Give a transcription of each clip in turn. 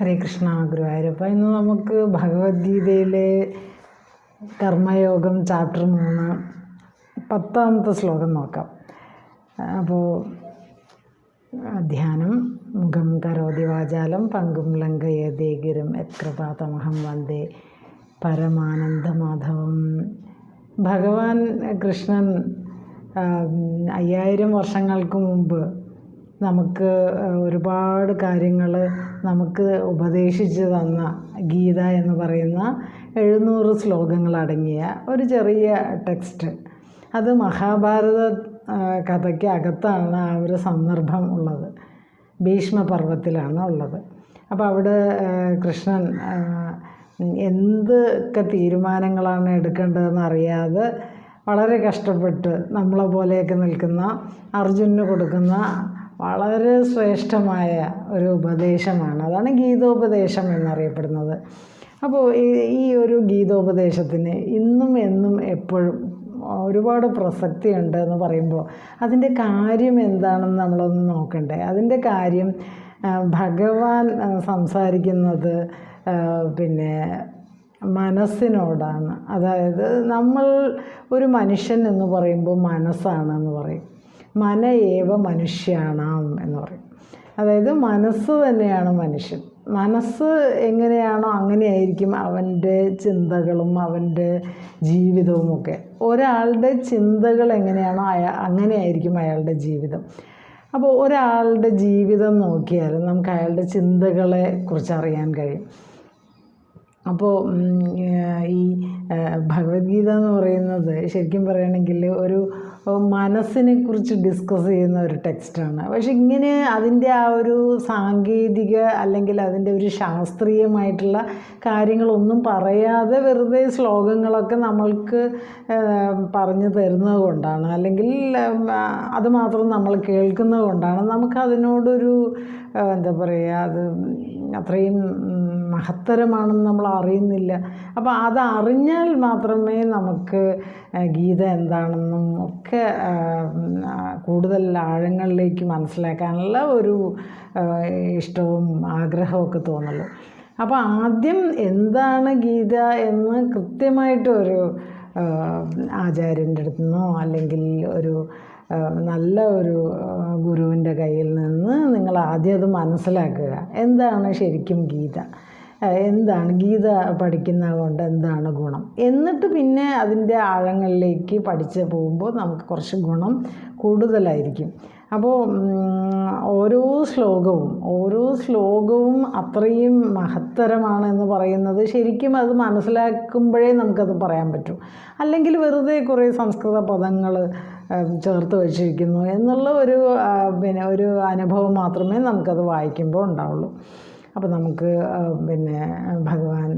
ഹരേ കൃഷ്ണ ഗുരുവായൂരപ്പ. ഇന്ന് നമുക്ക് ഭഗവത്ഗീതയിലെ കർമ്മയോഗം ചാപ്റ്റർ മൂന്ന് പത്താമത്തെ ശ്ലോകം നോക്കാം. അപ്പോൾ ധ്യാനം മുഖം കരോതി വാചാലം പങ്കും ലങ്കയതേ ഗിരം യത്കൃപാതമഹം വന്ദേ പരമാനന്ദമാധവം. ഭഗവാൻ കൃഷ്ണൻ അയ്യായിരം വർഷങ്ങൾക്ക് മുമ്പ് നമുക്ക് ഒരുപാട് കാര്യങ്ങൾ നമുക്ക് ഉപദേശിച്ച് തന്ന ഗീത എന്ന് പറയുന്ന എഴുന്നൂറ് ശ്ലോകങ്ങളടങ്ങിയ ഒരു ചെറിയ ടെക്സ്റ്റ്. അത് മഹാഭാരത കഥയ്ക്ക് അകത്താണ് ആ ഒരു സന്ദർഭം ഉള്ളത്. ഭീഷ്മപർവത്തിലാണ് ഉള്ളത് അപ്പോൾ അവിടെ കൃഷ്ണൻ എന്തൊക്കെ തീരുമാനങ്ങളാണ് എടുക്കേണ്ടതെന്ന് അറിയാതെ വളരെ കഷ്ടപ്പെട്ട് നമ്മളെ പോലെയൊക്കെ നിൽക്കുന്ന അർജുനന് കൊടുക്കുന്ന വളരെ ശ്രേഷ്ഠമായ ഒരു ഉപദേശമാണ്. അതാണ് ഗീതോപദേശം എന്നറിയപ്പെടുന്നത്. അപ്പോൾ ഈ ഒരു ഗീതോപദേശത്തിന് ഇന്നും എന്നും എപ്പോഴും ഒരുപാട് പ്രസക്തിയുണ്ട് എന്ന് പറയുമ്പോൾ അതിന്റെ കാര്യം എന്താണെന്ന് നമ്മളൊന്ന് നോക്കണ്ടേ? അതിന്റെ കാര്യം ഭഗവാൻ സംസാരിക്കുന്നത് പിന്നെ മനസ്സിനോടാണ്. അതായത് നമ്മൾ ഒരു മനുഷ്യൻ എന്ന് പറയുമ്പോൾ മനസ്സാണെന്ന് പറയും. മന ഏവ മനുഷ്യാണാം എന്ന് പറയും. അതായത് മനസ്സ് തന്നെയാണ് മനുഷ്യൻ. മനസ്സ് എങ്ങനെയാണോ അങ്ങനെയായിരിക്കും അവന്റെ ചിന്തകളും അവന്റെ ജീവിതവും ഒക്കെ ഒരാളുടെ ചിന്തകൾ എങ്ങനെയാണോ അയാ അങ്ങനെയായിരിക്കും അയാളുടെ ജീവിതം. അപ്പോൾ ഒരാളുടെ ജീവിതം നോക്കിയാൽ നമുക്ക് അയാളുടെ ചിന്തകളെ കുറിച്ച് അറിയാൻ കഴിയും. അപ്പോൾ ഈ ഭഗവത്ഗീത എന്ന് പറയുന്നത് ശരിക്കും പറയുകയാണെങ്കിൽ ഒരു മനസ്സിനെ കുറിച്ച് ഡിസ്കസ് ചെയ്യുന്ന ഒരു ടെക്സ്റ്റാണ് പക്ഷെ ഇങ്ങനെ അതിന്റെ ആ ഒരു സാങ്കേതിക അല്ലെങ്കിൽ അതിന്റെ ഒരു ശാസ്ത്രീയമായിട്ടുള്ള കാര്യങ്ങളൊന്നും പറയാതെ വെറുതെ ശ്ലോകങ്ങളൊക്കെ നമ്മൾക്ക് പറഞ്ഞു തരുന്നത് കൊണ്ടാണ്. അല്ലെങ്കിൽ അതുമാത്രം അത് നമ്മൾ കേൾക്കുന്നത് കൊണ്ടാണ്. നമുക്കതിനോടൊരു എന്താ പറയുക അത് അത്രയും മഹത്തരമാണെന്ന് നമ്മൾ അറിയുന്നില്ല. അപ്പോൾ അത് അറിഞ്ഞാൽ മാത്രമേ നമുക്ക് ഗീത എന്താണെന്നും ഒക്കെ കൂടുതൽ ആഴങ്ങളിലേക്ക് മനസ്സിലാക്കാനുള്ള ഒരു ഇഷ്ടവും ആഗ്രഹമൊക്കെ തോന്നുള്ളൂ. അപ്പോൾ ആദ്യം എന്താണ് ഗീത എന്ന് കൃത്യമായിട്ട് ഒരു ആ, ആചാര്യന്റെ അടുത്ത് നിന്നോ അല്ലെങ്കിൽ ഒരു നല്ല ഒരു ഗുരുവിന്റെ കയ്യിൽ നിന്ന് നിങ്ങൾ ആദ്യം അത് മനസ്സിലാക്കുക. എന്താണ് ശരിക്കും ഗീത? എന്താണ് ഗീത പഠിക്കുന്നത് കൊണ്ട് എന്താണ് ഗുണം? എന്നിട്ട് പിന്നെ അതിന്റെ ആഴങ്ങളിലേക്ക് പഠിച്ച് പോകുമ്പോൾ നമുക്ക് കുറച്ച് ഗുണം കൂടുതലായിരിക്കും. അപ്പോൾ ഓരോ ശ്ലോകവും ഓരോ ശ്ലോകവും അത്രയും മഹത്തരമാണ് എന്ന് പറയുന്നത് ശരിക്കും അത് മനസ്സിലാക്കുമ്പോഴേ നമുക്കത് പറയാൻ പറ്റൂ. അല്ലെങ്കിൽ വെറുതെ കുറേ സംസ്കൃത പദങ്ങൾ ചേർത്ത് വച്ചിരിക്കുന്നു എന്നുള്ള ഒരു പിന്നെ ഒരു അനുഭവം മാത്രമേ നമുക്കത് വായിക്കുമ്പോൾ ഉണ്ടാവുള്ളൂ. അപ്പോൾ നമുക്ക് പിന്നെ ഭഗവാൻ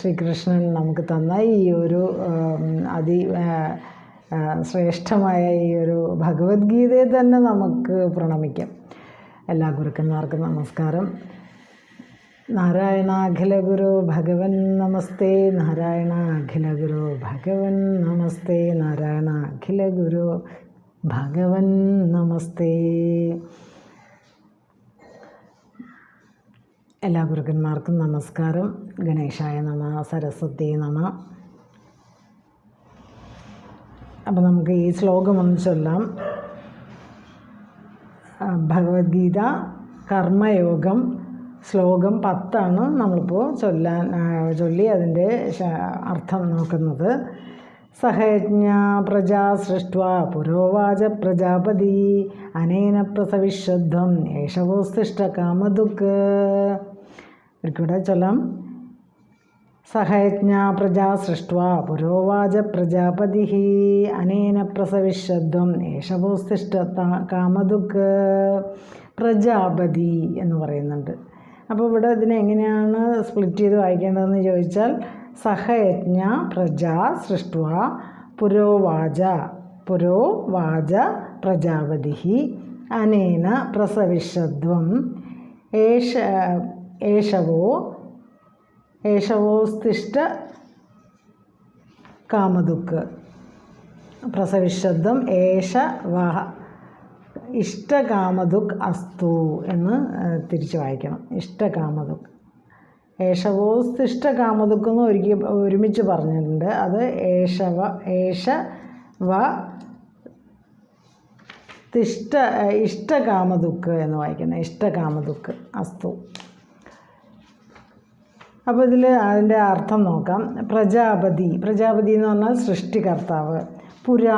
ശ്രീകൃഷ്ണൻ നമുക്ക് തന്ന ഈ ഒരു അതി ശ്രേഷ്ഠമായ ഈ ഒരു ഭഗവത്ഗീതയെ തന്നെ നമുക്ക് പ്രണമിക്കാം. എല്ലാ ഗുരുക്കന്മാർക്കും നമസ്കാരം. നാരായണ അഖില ഗുരു ഭഗവൻ നമസ്തേ നാരായണ അഖില ഗുരു ഭഗവൻ നമസ്തേ നാരായണ അഖില ഗുരു ഭഗവൻ നമസ്തേ. എല്ലാ ഗുരുക്കന്മാർക്കും നമസ്കാരം. ഗണേശായ നമ സരസ്വതി നമ. അപ്പോൾ നമുക്ക് ഈ ശ്ലോകം ഒന്ന് ചൊല്ലാം. ഭഗവത്ഗീത കർമ്മയോഗം ശ്ലോകം പത്താണ് നമ്മളിപ്പോൾ ചൊല്ലാൻ ചൊല്ലി അതിന്റെ അർത്ഥം നോക്കുന്നത്. സഹയജ്ഞ പ്രജാ സൃഷ്ട്വാ പുരോവാച പ്രജാപതി അനേന പ്രസവിശ്വദ്ധം യേശവോസ്തിഷ്ട കാമദുക്ക് ഒരിക്കൂടെ ചൊല്ലാം. സഹയജ്ഞ പ്രജാ സൃഷ്ട്വാ പുരോവാച പ്രജാപതി അനേന പ്രസവിശ്വം ഏഷവോസ്തിഷ്ട കാമദുക്ക് പ്രജാപതി എന്ന് പറയുന്നുണ്ട്. അപ്പോൾ ഇവിടെ ഇതിനെ എങ്ങനെയാണ് സ്പ്ലിറ്റ് ചെയ്ത് വായിക്കേണ്ടതെന്ന് ചോദിച്ചാൽ സഹയജ്ഞ പ്രജാ സൃഷ്ട്വ പുരോവാച പുരോവാച പ്രജാപതി അനേന പ്രസവിശ്വം ഏഷ ഏഷവോ ഏഷവോ ഏഷവോസ്തിഷ്ട കാമദുക്ക്. പ്രസവിശബ്ദം ഏഷ വഹ. ഇഷ്ടകാമതുക് അസ്തു എന്ന് തിരിച്ച് വായിക്കണം. ഇഷ്ടകാമതുക് ഏഷവോസ്തിഷ്ട കാമദുക്ക് എന്ന് ഒരുക്കി ഒരുമിച്ച് പറഞ്ഞിട്ടുണ്ട്. അത് ഏഷവ ഏഷ വ തിഷ്ട ഇഷ്ടകാമതുക്ക് എന്ന് വായിക്കണം ഇഷ്ടകാമതുക്ക് അസ്തു. അപ്പോൾ ഇതിൽ അതിന്റെ അർത്ഥം നോക്കാം. പ്രജാപതി. പ്രജാപതി എന്ന് പറഞ്ഞാൽ സൃഷ്ടികർത്താവ്. പുര.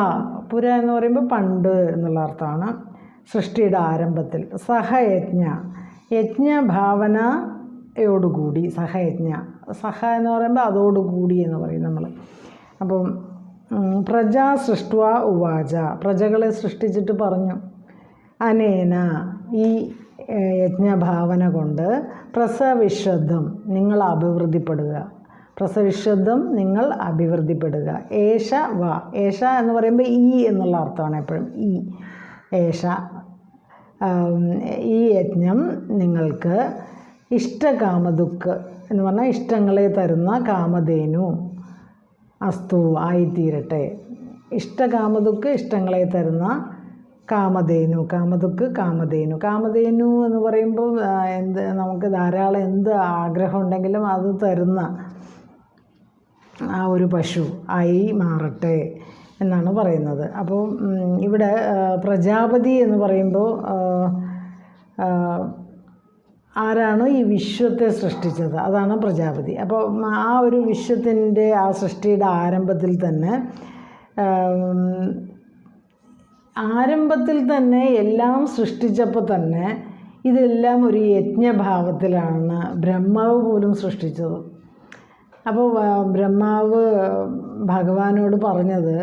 പുര എന്ന് പറയുമ്പോൾ പണ്ട് എന്നുള്ള അർത്ഥമാണ്. സൃഷ്ടിയുടെ ആരംഭത്തിൽ. സഹയജ്ഞ. യജ്ഞഭാവനയോടുകൂടി സഹയജ്ഞ. സഹ എന്ന് പറയുമ്പോൾ അതോടുകൂടി എന്ന് പറയും നമ്മൾ അപ്പം പ്രജാ സൃഷ്ടുവ ഉവാച. പ്രജകളെ സൃഷ്ടിച്ചിട്ട് പറഞ്ഞു. അനേന. ഈ യജ്ഞഭാവന കൊണ്ട് പ്രസവിശ്വദ്ധം നിങ്ങൾ അഭിവൃദ്ധിപ്പെടുക. പ്രസവിശ്വദ്ധം നിങ്ങൾ അഭിവൃദ്ധിപ്പെടുക. ഏഷ വ. ഏഷ എന്ന് പറയുമ്പോൾ ഈ എന്നുള്ള അർത്ഥമാണ് എപ്പോഴും. ഈ. ഏഷ. ഈ യജ്ഞം നിങ്ങൾക്ക് ഇഷ്ടകാമദുക്ക് എന്ന് പറഞ്ഞാൽ ഇഷ്ടങ്ങളെ തരുന്ന കാമധേനു അസ്തു ആയിത്തീരട്ടെ. ഇഷ്ടകാമതുക്ക് ഇഷ്ടങ്ങളെ തരുന്ന കാമധേനു കാമതുക്ക് കാമധേനു. കാമധേനു എന്ന് പറയുമ്പോൾ എന്ത് നമുക്ക് ധാരാളം എന്ത് ആഗ്രഹം ഉണ്ടെങ്കിലും അത് തരുന്ന ആ ഒരു പശു ആയി മാറട്ടെ എന്നാണ് പറയുന്നത്. അപ്പോൾ ഇവിടെ പ്രജാപതി എന്ന് പറയുമ്പോൾ ആരാണ് ഈ വിശ്വത്തെ സൃഷ്ടിച്ചത്? അതാണ് പ്രജാപതി. അപ്പോൾ ആ ഒരു വിശ്വത്തിന്റെ ആ സൃഷ്ടിയുടെ ആരംഭത്തിൽ തന്നെ ആരംഭത്തിൽ തന്നെ എല്ലാം സൃഷ്ടിച്ചപ്പോൾ തന്നെ ഇതെല്ലാം ഒരു യജ്ഞഭാവത്തിലാണ് ബ്രഹ്മാവ് പോലും സൃഷ്ടിച്ചത്. അപ്പോൾ ബ്രഹ്മാവ് ഭഗവാനോട് പറഞ്ഞത്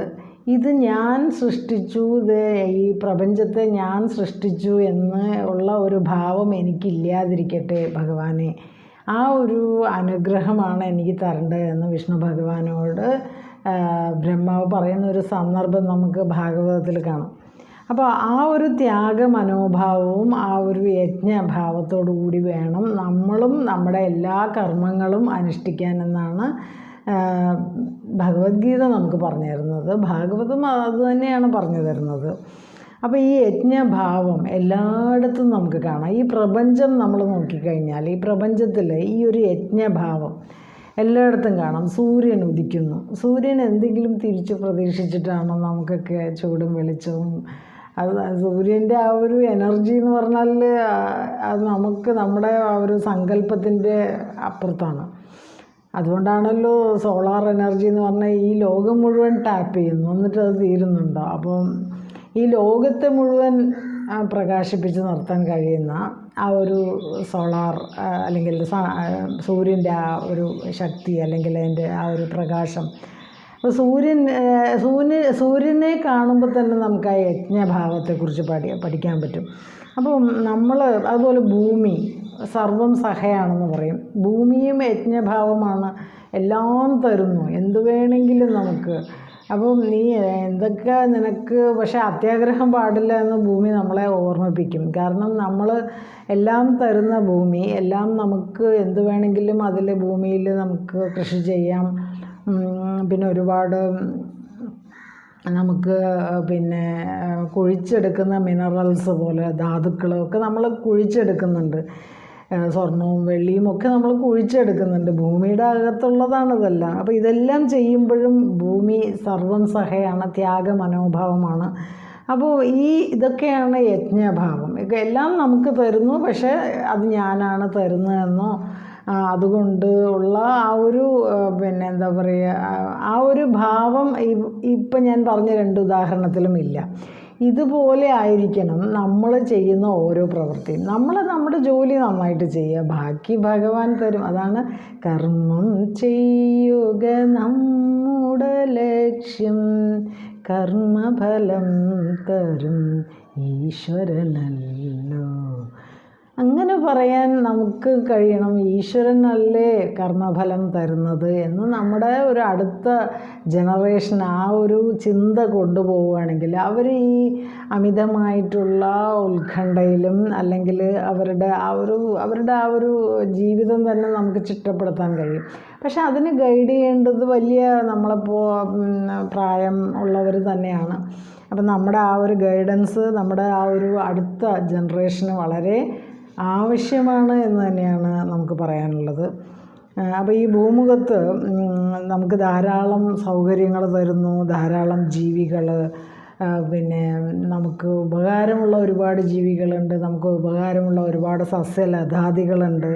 ഇത് ഞാൻ സൃഷ്ടിച്ചു ഇത് ഈ പ്രപഞ്ചത്തെ ഞാൻ സൃഷ്ടിച്ചു എന്ന് ഉള്ള ഒരു ഭാവം എനിക്കില്ലാതിരിക്കട്ടെ ഭഗവാനെ. ആ ഒരു അനുഗ്രഹമാണ് എനിക്ക് തരേണ്ടത് എന്ന് വിഷ്ണു ഭഗവാനോട് ബ്രഹ്മാവ് പറയുന്ന ഒരു സന്ദർഭം നമുക്ക് ഭാഗവതത്തിൽ കാണാം. അപ്പോൾ ആ ഒരു ത്യാഗ മനോഭാവവും ആ ഒരു യജ്ഞഭാവത്തോടു കൂടി വേണം നമ്മളും നമ്മുടെ എല്ലാ കർമ്മങ്ങളും അനുഷ്ഠിക്കാനെന്നാണ് ഭഗവത്ഗീത നമുക്ക് പറഞ്ഞു തരുന്നത്. ഭാഗവതം അത് തന്നെയാണ് പറഞ്ഞു തരുന്നത്. അപ്പോൾ ഈ യജ്ഞഭാവം എല്ലായിടത്തും നമുക്ക് കാണാം. ഈ പ്രപഞ്ചം നമ്മൾ നോക്കിക്കഴിഞ്ഞാൽ ഈ പ്രപഞ്ചത്തിൽ ഈ ഒരു യജ്ഞഭാവം എല്ലായിടത്തും കാണാം. സൂര്യൻ ഉദിക്കുന്നു. സൂര്യൻ എന്തെങ്കിലും തിരിച്ച് പ്രതീക്ഷിച്ചിട്ടാണോ നമുക്കൊക്കെ ചൂടും വെളിച്ചവും അത് സൂര്യന്റെ ആ ഒരു എനർജി എന്ന് പറഞ്ഞാൽ അത് നമുക്ക് നമ്മുടെ ആ ഒരു സങ്കല്പത്തിന്റെ അപ്പുറത്താണ്. അതുകൊണ്ടാണല്ലോ സോളാർ എനർജി എന്ന് പറഞ്ഞാൽ ഈ ലോകം മുഴുവൻ ടാപ്പ് ചെയ്യുന്നു. എന്നിട്ട് അത് തീരുന്നുണ്ടോ? അപ്പം ഈ ലോകത്തെ മുഴുവൻ പ്രകാശിപ്പിച്ച് നിർത്താൻ കഴിയുന്ന ആ ഒരു സോളാർ അല്ലെങ്കിൽ സൂര്യന്റെ ആ ഒരു ശക്തി അല്ലെങ്കിൽ അതിന്റെ ആ ഒരു പ്രകാശം അപ്പോൾ സൂര്യൻ സൂര്യ സൂര്യനെ കാണുമ്പോൾ തന്നെ നമുക്ക് ആ യജ്ഞഭാവത്തെക്കുറിച്ച് പഠി പഠിക്കാൻ പറ്റും. അപ്പോൾ നമ്മൾ അതുപോലെ ഭൂമി സർവം സഹയാണെന്ന് പറയും. ഭൂമിയും യജ്ഞഭാവമാണ് എല്ലാം തരുന്നു. എന്ത് വേണമെങ്കിലും നമുക്ക്. അപ്പം നീ എന്തൊക്കെ നിനക്ക് പക്ഷെ അത്യാഗ്രഹം പാടില്ല എന്ന് ഭൂമി നമ്മളെ ഓർമ്മിപ്പിക്കും. കാരണം നമ്മൾ എല്ലാം തരുന്ന ഭൂമി എല്ലാം നമുക്ക് എന്ത് വേണമെങ്കിലും അതിൽ ഭൂമിയിൽ നമുക്ക് കൃഷി ചെയ്യാം. പിന്നെ ഒരുപാട് നമുക്ക് പിന്നെ കുഴിച്ചെടുക്കുന്ന മിനറൽസ് പോലെ ധാതുക്കളൊക്കെ നമ്മൾ കുഴിച്ചെടുക്കുന്നുണ്ട്. സ്വർണവും വെള്ളിയും ഒക്കെ നമ്മൾ കുഴിച്ചെടുക്കുന്നുണ്ട്. ഭൂമിയുടെ അകത്തുള്ളതാണ് ഇതെല്ലാം അപ്പോൾ ഇതെല്ലാം ചെയ്യുമ്പോഴും ഭൂമി സർവം സഹയാണ് ത്യാഗ മനോഭാവമാണ് അപ്പോൾ ഈ ഇതൊക്കെയാണ് യജ്ഞഭാവം. എല്ലാം നമുക്ക് തരുന്നു പക്ഷേ അത് ഞാനാണ് തരുന്നതെന്നോ അതുകൊണ്ട് ഉള്ള ആ ഒരു പിന്നെ എന്താ പറയുക ആ- ഒരു ഭാവം ഇപ്പം ഞാൻ പറഞ്ഞ രണ്ട് ഉദാഹരണത്തിലും ഇല്ല. ഇതുപോലെ ആയിരിക്കണം നമ്മൾ ചെയ്യുന്ന ഓരോ പ്രവൃത്തിയും. നമ്മൾ നമ്മുടെ ജോലി നന്നായിട്ട് ചെയ്യുക. ബാക്കി ഭഗവാൻ തരും. അതാണ് കർമ്മം ചെയ്യുക നമ്മുടെ ലക്ഷ്യം. കർമ്മഫലം തരും. ഈശ്വരനല്ലോ. അങ്ങനെ പറയാൻ നമുക്ക് കഴിയണം. ഈശ്വരനല്ലേ കർമ്മഫലം തരുന്നത് എന്ന് നമ്മുടെ ഒരു അടുത്ത ജനറേഷൻ ആ ഒരു ചിന്ത കൊണ്ടുപോവുകയാണെങ്കിൽ അവർ ഈ അമിതമായിട്ടുള്ള ഉത്കണ്ഠയിലും അല്ലെങ്കിൽ അവരുടെ ആ ഒരു അവരുടെ ആ ഒരു ജീവിതം തന്നെ നമുക്ക് ചിട്ടപ്പെടുത്താൻ കഴിയും. പക്ഷെ അതിന് ഗൈഡ് ചെയ്യേണ്ടത് വലിയ നമ്മളിപ്പോൾ പ്രായം ഉള്ളവർ തന്നെയാണ്. അപ്പം നമ്മുടെ ആ ഒരു ഗൈഡൻസ് നമ്മുടെ ആ ഒരു അടുത്ത ജനറേഷന് വളരെ ആവശ്യമാണ് എന്ന് തന്നെയാണ് നമുക്ക് പറയാനുള്ളത്. അപ്പോൾ ഈ ഭൂമുഖത്ത് നമുക്ക് ധാരാളം സൗകര്യങ്ങൾ തരുന്നു ധാരാളം ജീവികൾ പിന്നെ നമുക്ക് ഉപകാരമുള്ള ഒരുപാട് ജീവികളുണ്ട് നമുക്ക് ഉപകാരമുള്ള ഒരുപാട് സസ്യലതാദികളുണ്ട്.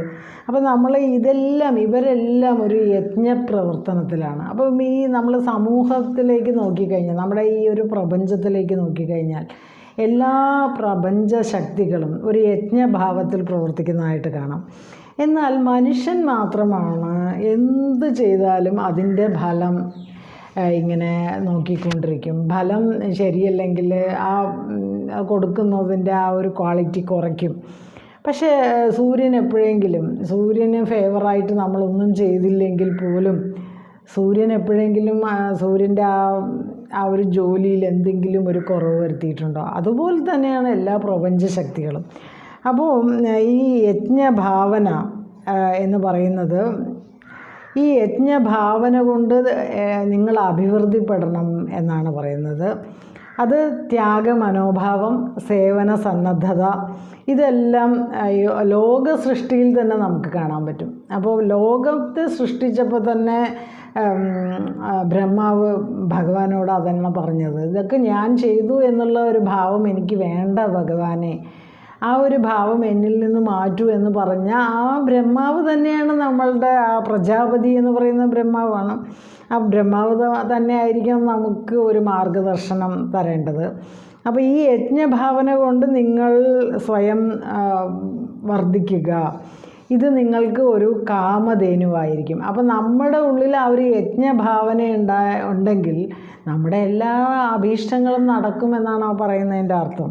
അപ്പോൾ നമ്മൾ ഇതെല്ലാം ഇവരെല്ലാം ഒരു യജ്ഞപ്രവർത്തനത്തിലാണ്. അപ്പം ഈ നമ്മൾ സമൂഹത്തിലേക്ക് നോക്കിക്കഴിഞ്ഞാൽ നമ്മുടെ ഈ ഒരു പ്രപഞ്ചത്തിലേക്ക് നോക്കിക്കഴിഞ്ഞാൽ എല്ലാ പ്രപഞ്ച ശക്തികളും ഒരു യജ്ഞഭാവത്തിൽ പ്രവർത്തിക്കുന്നതായിട്ട് കാണാം. എന്നാൽ മനുഷ്യൻ മാത്രമാണ് എന്ത് ചെയ്താലും അതിന്റെ ഫലം ഇങ്ങനെ നോക്കിക്കൊണ്ടിരിക്കും. ഫലം ശരിയല്ലെങ്കിൽ ആ കൊടുക്കുന്നതിന്റെ ആ ഒരു ക്വാളിറ്റി കുറയ്ക്കും. പക്ഷേ സൂര്യൻ എപ്പോഴെങ്കിലും സൂര്യന് ഫേവറായിട്ട് നമ്മളൊന്നും ചെയ്തില്ലെങ്കിൽ പോലും സൂര്യൻ എപ്പോഴെങ്കിലും സൂര്യന്റെ ആ ആ ഒരു ജോലിയിൽ എന്തെങ്കിലും ഒരു കുറവ് വരുത്തിയിട്ടുണ്ടോ? അതുപോലെ തന്നെയാണ് എല്ലാ പ്രപഞ്ച ശക്തികളും. അപ്പോൾ ഈ യജ്ഞഭാവന എന്ന് പറയുന്നത് ഈ യജ്ഞഭാവന കൊണ്ട് നിങ്ങൾ അഭിവൃദ്ധിപ്പെടണം എന്നാണ് പറയുന്നത്. അത് ത്യാഗ മനോഭാവം സേവന സന്നദ്ധത ഇതെല്ലാം ലോക സൃഷ്ടിയിൽ തന്നെ നമുക്ക് കാണാൻ പറ്റും. അപ്പോൾ ലോകത്തെ സൃഷ്ടിച്ചപ്പോൾ തന്നെ ബ്രഹ്മാവ് ഭഗവാനോട് അതന്നെ പറഞ്ഞത്. ഇതൊക്കെ ഞാൻ ചെയ്തു എന്നുള്ള ഒരു ഭാവം എനിക്ക് വേണ്ട ഭഗവാനെ. ആ ഒരു ഭാവം എന്നിൽ നിന്ന് മാറ്റൂ എന്ന് പറഞ്ഞ ആ ബ്രഹ്മാവ് തന്നെയാണ് നമ്മളുടെ ആ പ്രജാപതി എന്ന് പറയുന്ന ബ്രഹ്മാവാണ്. ആ ബ്രഹ്മാവ് തന്നെ ആയിരിക്കണം നമുക്ക് ഒരു മാർഗദർശനം തരേണ്ടത്. അപ്പോൾ ഈ യജ്ഞഭാവന കൊണ്ട് നിങ്ങൾ സ്വയം വർദ്ധിക്കുക. ഇത് നിങ്ങൾക്ക് ഒരു കാമധേനുവായിരിക്കും. അപ്പം നമ്മുടെ ഉള്ളിൽ ആ ഒരു യജ്ഞഭാവന ഉണ്ടാ ഉണ്ടെങ്കിൽ നമ്മുടെ എല്ലാ അഭീഷ്ടങ്ങളും നടക്കുമെന്നാണ് ആ പറയുന്നതിന്റെ അർത്ഥം.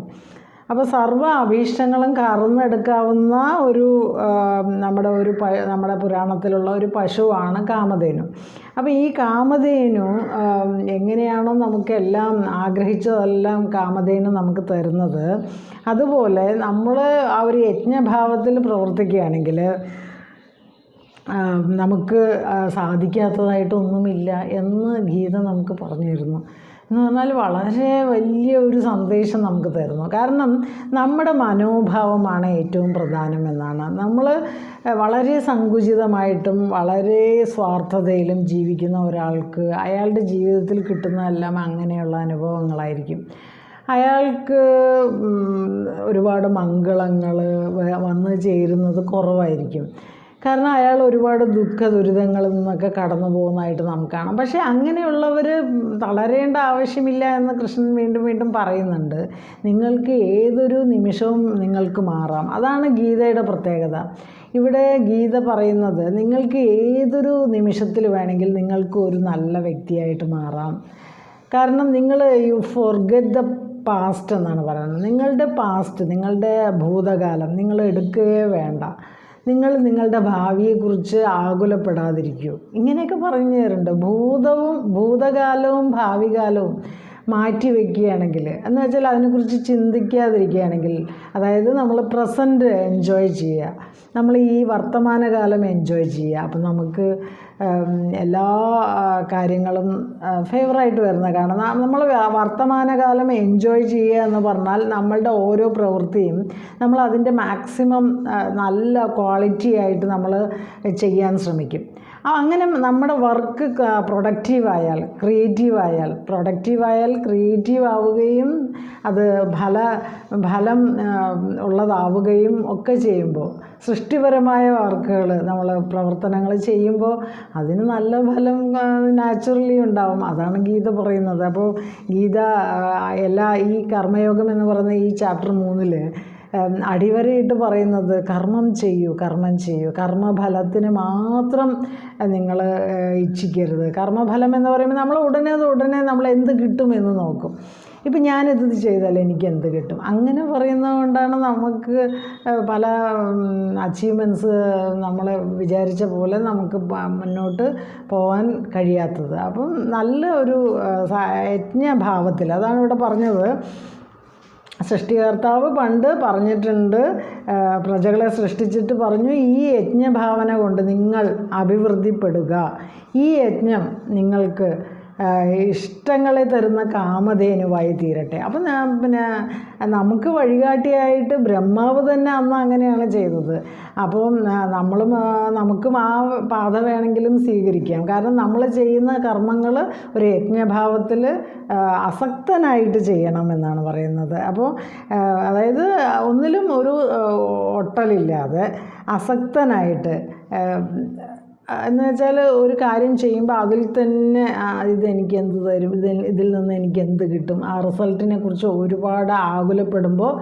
അപ്പോൾ സർവ അഭീഷ്ടങ്ങളും കറന്നെടുക്കാവുന്ന ഒരു നമ്മുടെ ഒരു പ നമ്മുടെ പുരാണത്തിലുള്ള ഒരു പശുവാണ് കാമധേനു. അപ്പോൾ ഈ കാമധേനു എങ്ങനെയാണോ നമുക്കെല്ലാം ആഗ്രഹിച്ചതെല്ലാം കാമധേനു നമുക്ക് തരുന്നത്. അതുപോലെ നമ്മൾ ആ ഒരു യജ്ഞഭാവത്തിൽ പ്രവർത്തിക്കുകയാണെങ്കിൽ നമുക്ക് സാധിക്കാത്തതായിട്ടൊന്നുമില്ല എന്ന് ഗീത നമുക്ക് പറഞ്ഞു തരുന്നു എന്ന് പറഞ്ഞാൽ വളരെ വലിയ ഒരു സന്ദേശം നമുക്ക് തരുന്നു. കാരണം നമ്മുടെ മനോഭാവമാണ് ഏറ്റവും പ്രധാനം എന്നാണ്. നമ്മൾ വളരെ സങ്കുചിതമായിട്ടും വളരെ സ്വാർത്ഥതയിലും ജീവിക്കുന്ന ഒരാൾക്ക് അയാളുടെ ജീവിതത്തിൽ കിട്ടുന്നതെല്ലാം അങ്ങനെയുള്ള അനുഭവങ്ങളായിരിക്കും. അയാൾക്ക് ഒരുപാട് മംഗളങ്ങൾ വന്നു ചേരുന്നത് കുറവായിരിക്കും. കാരണം അയാൾ ഒരുപാട് ദുഃഖ ദുരിതങ്ങളിൽ നിന്നൊക്കെ കടന്നു പോകുന്നതായിട്ട് നമുക്ക് കാണാം. പക്ഷേ അങ്ങനെയുള്ളവർ തളരേണ്ട ആവശ്യമില്ല എന്ന് കൃഷ്ണൻ വീണ്ടും വീണ്ടും പറയുന്നുണ്ട്. നിങ്ങൾക്ക് ഏതൊരു നിമിഷവും നിങ്ങൾക്ക് മാറാം. അതാണ് ഗീതയുടെ പ്രത്യേകത. ഇവിടെ ഗീത പറയുന്നത് നിങ്ങൾക്ക് ഏതൊരു നിമിഷത്തിൽ വേണമെങ്കിൽ നിങ്ങൾക്ക് ഒരു നല്ല വ്യക്തിയായിട്ട് മാറാം. കാരണം നിങ്ങൾ യു ഫോർഗെറ്റ് ദ പാസ്റ്റ് എന്നാണ് പറയുന്നത്. നിങ്ങളുടെ പാസ്റ്റ് നിങ്ങളുടെ ഭൂതകാലം നിങ്ങൾ എടുക്കുകയേ വേണ്ട. നിങ്ങൾ നിങ്ങളുടെ ഭാവിയെക്കുറിച്ച് ആകുലപ്പെടാതിരിക്കൂ. ഇങ്ങനെയൊക്കെ പറഞ്ഞു തരുന്നുണ്ട് ഭൂതവും ഭൂതകാലവും ഭാവികാലവും മാറ്റി വയ്ക്കുകയാണെങ്കിൽ എന്ന് വെച്ചാൽ അതിനെക്കുറിച്ച് ചിന്തിക്കാതിരിക്കുകയാണെങ്കിൽ അതായത് നമ്മൾ പ്രസന്റ് എൻജോയ് ചെയ്യുക. നമ്മൾ ഈ വർത്തമാനകാലം എൻജോയ് ചെയ്യുക. അപ്പം നമുക്ക് എല്ലാ കാര്യങ്ങളും ഫേവറായിട്ട് വരുന്ന കാരണം നമ്മൾ വർത്തമാനകാലം എൻജോയ് ചെയ്യുക എന്ന് പറഞ്ഞാൽ നമ്മളുടെ ഓരോ പ്രവൃത്തിയും നമ്മൾ അതിന്റെ മാക്സിമം നല്ല ക്വാളിറ്റി ആയിട്ട് നമ്മൾ ചെയ്യാൻ ശ്രമിക്കും. അങ്ങനെ നമ്മുടെ വർക്ക് പ്രൊഡക്റ്റീവായാൽ ക്രിയേറ്റീവായാൽ പ്രൊഡക്റ്റീവായാൽ ക്രിയേറ്റീവ് ആവുകയും അത് ഫല ഫലം ഉള്ളതാവുകയും ഒക്കെ ചെയ്യുമ്പോൾ സൃഷ്ടിപരമായ വർക്കുകൾ നമ്മൾ പ്രവർത്തനങ്ങൾ ചെയ്യുമ്പോൾ അതിന് നല്ല ഫലം നാച്ചുറലി ഉണ്ടാവും. അതാണ് ഗീത പറയുന്നത്. അപ്പോൾ ഗീത എല്ലാ ഈ കർമ്മയോഗം എന്ന് പറയുന്ന ഈ ചാപ്റ്റർ മൂന്നിൽ അടിവരയിട്ട് പറയുന്നത് കർമ്മം ചെയ്യൂ കർമ്മം ചെയ്യൂ. കർമ്മഫലത്തിന് മാത്രം നിങ്ങൾ ഇച്ഛിക്കരുത്. കർമ്മഫലം എന്ന് പറയുമ്പോൾ നമ്മൾ ഉടനെ ഉടനെ നമ്മൾ എന്ത് കിട്ടുമെന്ന് നോക്കും. ഇപ്പം ഞാനിത് ചെയ്താൽ എനിക്ക് എന്ത് കിട്ടും? അങ്ങനെ പറയുന്നത് കൊണ്ടാണ് നമുക്ക് പല അച്ചീവ്മെന്റ്സ് നമ്മൾ വിചാരിച്ച പോലെ നമുക്ക് മുന്നോട്ട് പോകാൻ കഴിയാത്തത്. അപ്പം നല്ല ഒരു യജ്ഞ ഭാവത്തിൽ യജ്ഞഭാവത്തിൽ അതാണ് ഇവിടെ പറഞ്ഞത്. സൃഷ്ടികർത്താവ് പണ്ട് പറഞ്ഞിട്ടുണ്ട് പ്രജകളെ സൃഷ്ടിച്ചിട്ട് പറഞ്ഞു ഈ യജ്ഞഭാവന കൊണ്ട് നിങ്ങൾ അഭിവൃദ്ധിപ്പെടുക. ഈ യജ്ഞം നിങ്ങൾക്ക് ഇഷ്ടങ്ങളെ തരുന്ന കാമധേനുവായി തീരട്ടെ. അപ്പം പിന്നെ നമുക്ക് വഴികാട്ടിയായിട്ട് ബ്രഹ്മാവ് തന്നെ അന്ന് അങ്ങനെയാണ് ചെയ്തത്. അപ്പം നമ്മളും നമുക്കും ആ പാത വേണമെങ്കിലും സ്വീകരിക്കാം. കാരണം നമ്മൾ ചെയ്യുന്ന കർമ്മങ്ങൾ ഒരു യജ്ഞഭാവത്തിൽ അസക്തനായിട്ട് ചെയ്യണം എന്നാണ് പറയുന്നത്. അപ്പോൾ അതായത് ഒന്നിലും ഒരു ഒട്ടലില്ലാതെ അസക്തനായിട്ട് എന്ന് വെച്ചാൽ ഒരു കാര്യം ചെയ്യുമ്പോൾ അതിൽ തന്നെ ഇതെനിക്ക് എന്ത് തരും? ഇതിൽ ഇതിൽ നിന്ന് എനിക്ക് എന്ത് കിട്ടും? ആ റിസൾട്ടിനെ കുറിച്ച് ഒരുപാട് ആകുലപ്പെടുമ്പോൾ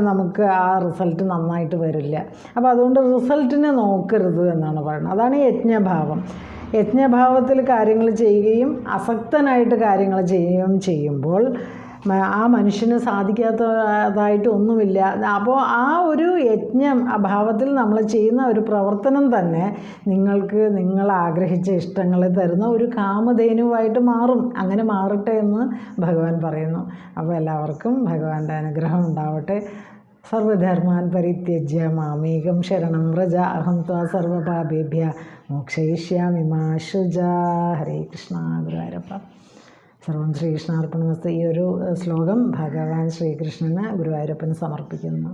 നമുക്ക് ആ റിസൾട്ട് നന്നായിട്ട് വരില്ല. അപ്പോൾ അതുകൊണ്ട് റിസൾട്ടിനെ നോക്കരുത് എന്നാണ് പറയുന്നത്. അതാണ് യജ്ഞഭാവം. യജ്ഞഭാവത്തിൽ കാര്യങ്ങൾ ചെയ്യുകയും അസക്തനായിട്ട് കാര്യങ്ങൾ ചെയ്യുകയും ചെയ്യുമ്പോൾ ആ മനുഷ്യന് സാധിക്കാത്തതായിട്ട് ഒന്നുമില്ല. അപ്പോൾ ആ ഒരു യജ്ഞം അഭാവത്തിൽ നമ്മൾ ചെയ്യുന്ന ഒരു പ്രവർത്തനം തന്നെ നിങ്ങൾക്ക് നിങ്ങൾ ആഗ്രഹിച്ച ഇഷ്ടങ്ങളെ തരുന്ന ഒരു കാമധേനുവായിട്ട് മാറും. അങ്ങനെ മാറട്ടെ എന്ന് ഭഗവാൻ പറയുന്നു. അപ്പോൾ എല്ലാവർക്കും ഭഗവാന്റെ അനുഗ്രഹം ഉണ്ടാവട്ടെ. സർവധർമാൻ പരിത്യജ്യ മാമേകം ശരണം വ്രജ അഹം ത്വ സർവപാപേഭ്യ മോക്ഷയിഷ്യാമി മാ ശുജ ഹരേ കൃഷ്ണ. ഗുരുവായൂരപ്പ. സർവം ശ്രീകൃഷ്ണാർപ്പണമസ്തു ഈ ഒരു ശ്ലോകം ഭഗവാൻ ശ്രീകൃഷ്ണന് ഗുരുവായൂരപ്പന് സമർപ്പിക്കുന്നു.